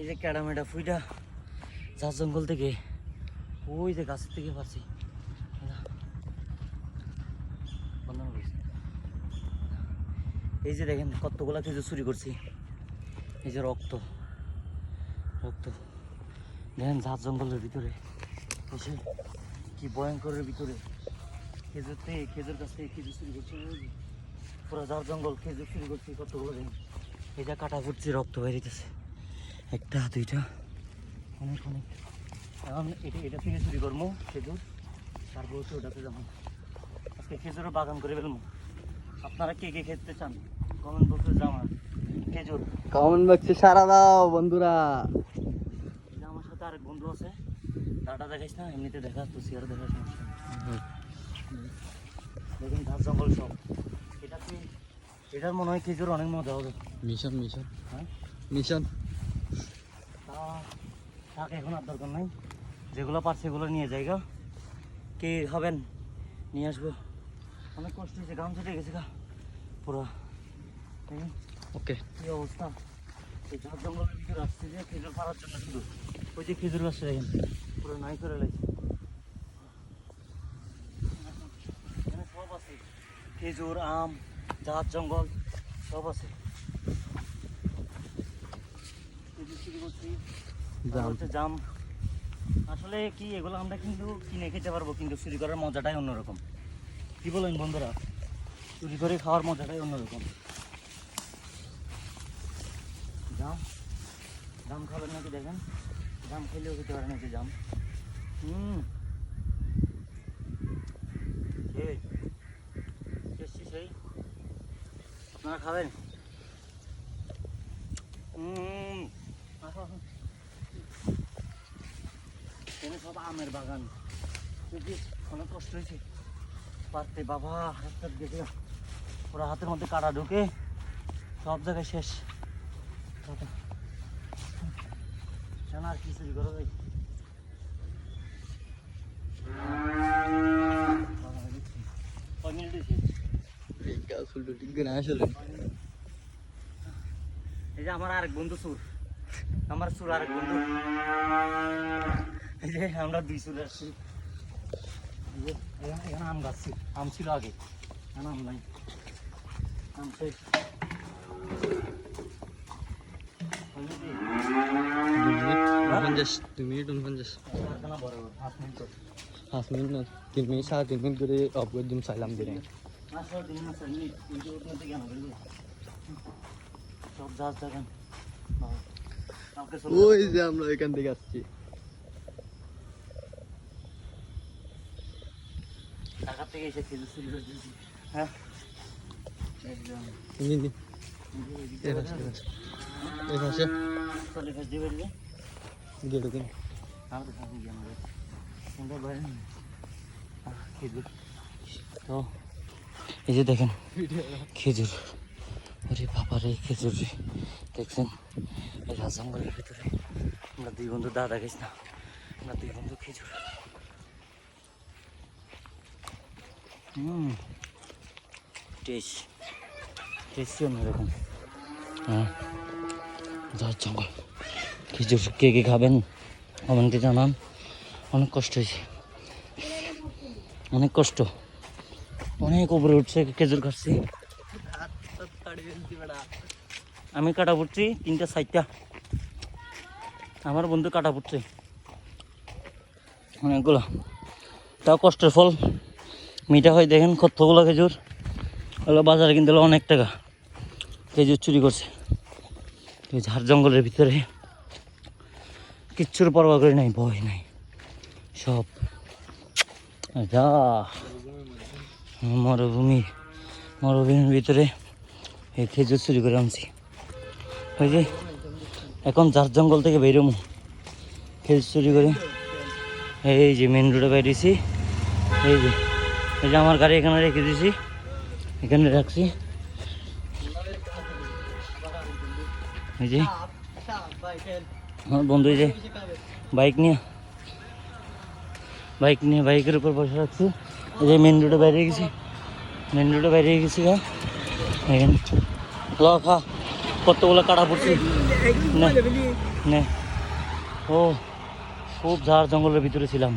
এই যে ক্যাডামেডা ফুইটা। ঝাঁস জঙ্গল থেকে ওই যে গাছের থেকে পাচ্ছি এই যে দেখেন কতগুলা খেজুর চুরি করছি। এই যে রক্ত। রক্ত। দেখেন ঝাঁস জঙ্গলের ভিতরে। এসে কি ভয়ঙ্করের ভিতরে। খেজুর থেকে খেজুর গাছ থেকে খেজুর চুরি করছে। যে, পুরো ঝাড় জঙ্গল খেজুর চুরি করছি কতগুলো দেখেন এটা কাটা ফুটছে রক্ত বেরিতেছে একটা দুইটা। অনেক অনেক। এখন এটা এটা থেকে চুরি করব খেজুর। তারপর হচ্ছে ওটাতে যাব। আজকে খেজুরের বাগান করে ফেলব আপনারা কে কে খেতে চান? কমেন্ট বক্সে জামা। খেজুর। কমন বক্সে সারা দাও বন্ধুরা। এই আমার সাথে আরেক বন্ধু আছে। ডাটা দেখাইস না? এমনিতে দেখা তো সিয়ার দেখাস না। দেখুন ঘাস জঙ্গল সব। এটার মনে হয় খেজুর অনেক মজা হবে। Mission mission. হ্যাঁ? মিশন। থাক এখন আর দরকার নাই। যেগুলো পার সেগুলো নিয়ে যাই গা। কে হবেন? নিয়ে আসব। অনেক কষ্ট হয়েছে গাম ছুটে গেছে গা। পুরো। ওকে। কি অবস্থা? এই ঝাড় জঙ্গলের ভিতরে আসছে যে খেজুর পাড়ার জন্য শুধু। ওই যে খেজুর গাছটা দেখেন পুরো নাই করে লাগছে এখানে সব আছে। খেজুর আম ঝাড় জঙ্গল সব আছে। জাম। আসলে কি এগুলো আমরা কিন্তু কিনে খেতে পারব কিন্তু চুরি করার মজাটাই অন্যরকম। কি বলেন বন্ধুরা? চুরি করে খাওয়ার মজাটাই অন্যরকম। জাম। জাম খাবেন নাকি দেখেন? জাম খেলেও খেতে পারে নাকি জাম? হুম সেই টেস্টি সেই আপনারা খাবেন? সব আমের বাগান। কিন্তু অনেক কষ্ট হয়েছে। পারতে বাবা, হাতটা দেখে পুরো হাতের মধ্যে কাটা ঢুকে সব জায়গায় শেষ। কেন আর কি চুরি করো ভাই কয় মিনিট হয়েছে? আসলে এই যে আমার আরেক বন্ধু সুর। আমার সুর আরেক বন্ধু। এই যে আমরা দুই সুর আসছি এখানে আম গাছ আম ছিল আগে। এখন আম নাই। আম দুই মিনিট না তিন মিনিট সাড়ে তিন মিনিট করে অফ করে দিন চাইলাম দিনে ওই যে আমরা এখান থেকে আসছি। ঢাকা থেকে এসে খেজুর চুরি করে হ্যাঁ খেজুর তো এই যে দেখেন, খেজুর। আরে বাবা রে, খেজুর দেখছেন, এই জঙ্গলের ভিতরে আমরা দুই বন্ধু দাদা গেছি না, আমরা দুই বন্ধু খেজুর। হুম টেস্ট টেস্টি অন্যরকম। হ্যাঁ খেজুর কে কে খাবেন? জানান। অনেক কষ্ট হয়েছে। অনেক কষ্ট। অনেক উপরে উঠছে, খেজুর খাচ্ছি। আমি কাটা পড়ছি তিনটা সাইডটা আমার বন্ধু কাটা পড়ছে। অনেকগুলো। তাও কষ্টের ফল। মিঠা হয়, দেখেন কতগুলো খেজুর। ওগুলো বাজারে কিনতে অনেক টাকা। খেজুর চুরি করছে। ঝাড় জঙ্গলের ভিতরে। কিচ্ছুর পরোয়া করি নাই, ভয় নাই। সব। যা মরুভূমি, মরুভূমির ভিতরে এই খেজুর চুরি করে আনছি। ওই যে, এখন ঝাড় জঙ্গল থেকে বেরোমু খেজুর চুরি করে। এই যে মেন রোডে বেরিয়েছি এই যে এই যে আমার গাড়ি এখানে রেখে দিয়েছি। এখানে রাখছি। এই যে, আমার বন্ধু যে বাইক নিয়ে বাইক নিয়ে বাইকের উপর বসে রাখছি এই যে মেন রোডে বাইরে গেছি। মেন রোডে বাইরে গেছি গা। এখানে। ল, খা। কতগুলো কাটা পড়ছি। নে। ও, খুব ঝাড় জঙ্গলের ভিতরে ছিলাম।